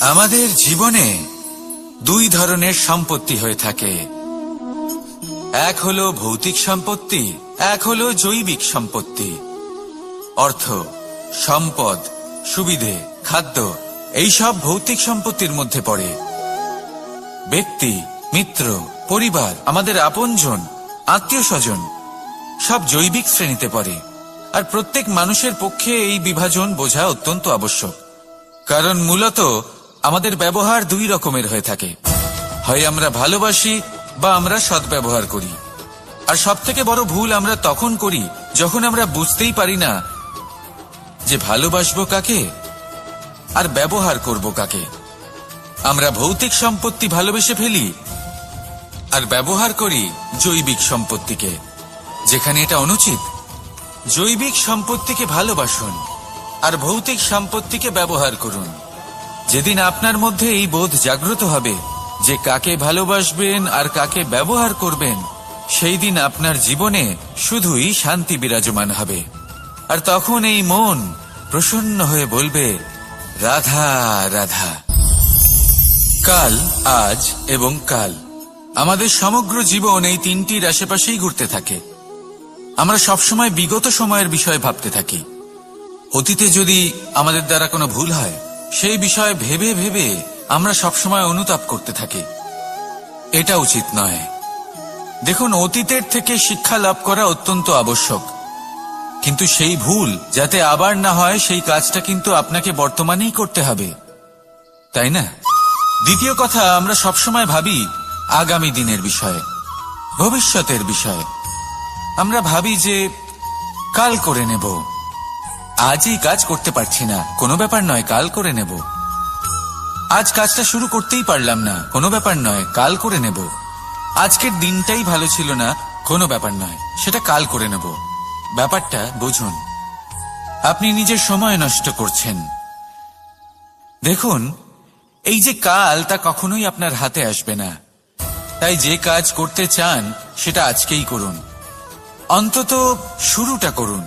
আমাদের জীবনে দুই ধরনের সম্পত্তি হয়ে থাকে। এক হলো ভৌতিক সম্পত্তি, এক হলো জৈবিক সম্পত্তি। অর্থ, সম্পদ, সুবিধে, খাদ্য, এই সব ভৌতিক সম্পত্তির মধ্যে পড়ে। ব্যক্তি, মিত্র, পরিবার, আমাদের আপনজন আত্মীয় স্বজন সব জৈবিক শ্রেণীতে পড়ে। আর প্রত্যেক মানুষের পক্ষে এই বিভাজন বোঝা অত্যন্ত আবশ্যক। কারণ মূলত আমাদের ব্যবহার দুই রকমের হয়ে থাকে। হয় আমরা ভালোবাসি বা আমরা সদ্ব্যবহার করি। আর সব থেকে বড় ভুল আমরা তখন করি যখন আমরা বুঝতেই পারি না যে ভালোবাসবো কাকে আর ব্যবহার করব কাকে। আমরা ভৌতিক সম্পত্তি ভালোবেসে ফেলি আর ব্যবহার করি জৈবিক সম্পত্তিকে। যেখানে এটা অনুচিত। জৈবিক সম্পত্তিকে ভালোবাসুন আর ভৌতিক সম্পত্তিকে ব্যবহার করুন। যেদিন আপনার মধ্যে এই বোধ জাগ্রত হবে যে কাকে ভালোবাসবেন আর কাকে ব্যবহার করবেন, সেই দিন আপনার জীবনে শুধুই শান্তি বিরাজমান হবে। আর তখন এই মন প্রসন্ন হয়ে বলবে, রাধা রাধা। কাল, আজ এবং কাল। আমাদের সমগ্র জীবন এই তিনটির আশেপাশেই ঘুরতে থাকে। আমরা সবসময় বিগত সময়ের বিষয়ে ভাবতে থাকি। অতীতে যদি আমাদের দ্বারা কোনো ভুল হয় সেই বিষয়ে ভেবে ভেবে আমরা সবসময় অনুতাপ করতে থাকি। এটা উচিত নয়। দেখুন, অতীতের থেকে শিক্ষা লাভ করা অত্যন্ত আবশ্যক। কিন্তু সেই ভুল, যাতে আবার না হয়, সেই কাজটা কিন্তু আপনাকে বর্তমানেই করতে হবে। তাই না? দ্বিতীয় কথা, আমরা সবসময় ভাবি আগামী দিনের বিষয়ে, ভবিষ্যতের বিষয়ে। আমরা ভাবি যে, কাল করে নেব। আজই কাজ করতে পারছি না। কোনো ব্যাপার নয়, কাল করে নেব। আজ কাজটা শুরু করতেই পারলাম না। কোনো ব্যাপার নয়, কাল করে নেব। আজকের দিনটাই ভালো ছিল না, কোনো ব্যাপার নয়, সেটা কাল করে নেব। ব্যাপারটা বুঝুন। আপনি নিজের সময় নষ্ট করছেন। দেখুন, এই যে কাল, তা কখনোই আপনার হাতে আসবে না। তাই যে কাজ করতে চান, সেটা আজকেই করুন। অন্তত শুরুটা করুন।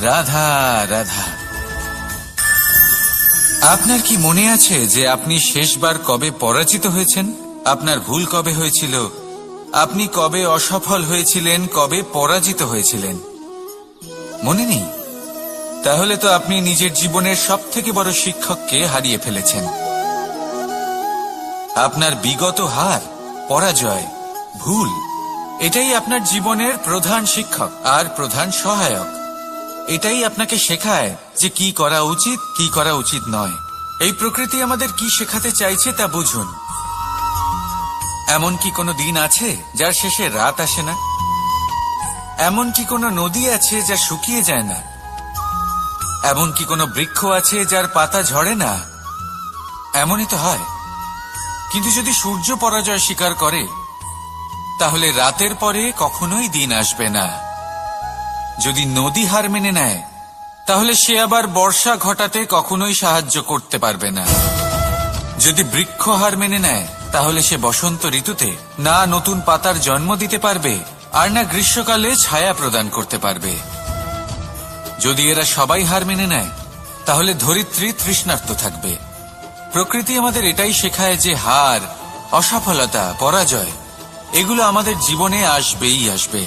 রাধা রাধা। আপনার কি মনে আছে যে আপনি শেষবার কবে পরাজিত হয়েছেন? আপনার ভুল কবে হয়েছিল? আপনি কবে অসফল হয়েছিলেন? কবে পরাজিত হয়েছিলেন? মনে নেই? তাহলে তো আপনি নিজের জীবনের সব থেকে বড় শিক্ষককে হারিয়ে ফেলেছেন। আপনার বিগত হার, পরাজয়, ভুল, এটাই আপনার জীবনের প্রধান শিক্ষক আর প্রধান সহায়ক। এটাই আপনাকে শেখায় যে কি করা উচিত, কি করা উচিত নয়। এই প্রকৃতি আমাদের কি শেখাতে চাইছে তা বুঝুন। এমন কি কোনো দিন আছে যার শেষে রাত আসে না? এমন কি কোনো নদী আছে যা শুকিয়ে যায় না? এমন কি কোনো বৃক্ষ আছে যার পাতা ঝরে না? এমনই তো হয়। কিন্তু যদি সূর্য পরাজয় স্বীকার করে, তাহলে রাতের পরে কখনোই দিন আসবে না। যদি নদী হার মেনে নেয়, তাহলে সে আবার বর্ষা ঘটাতে কখনোই সাহায্য করতে পারবে না। যদি বৃক্ষ হার মেনে নেয়, তাহলে সে বসন্ত ঋতুতে না নতুন পাতার জন্ম দিতে পারবে, আর না গ্রীষ্মকালে ছায়া প্রদান করতে পারবে। যদি এরা সবাই হার মেনে নেয়, তাহলে ধরিত্রী তৃষ্ণার্ত থাকবে। প্রকৃতি আমাদের এটাই শেখায় যে হার, অসফলতা, পরাজয়, এগুলো আমাদের জীবনে আসবেই আসবে।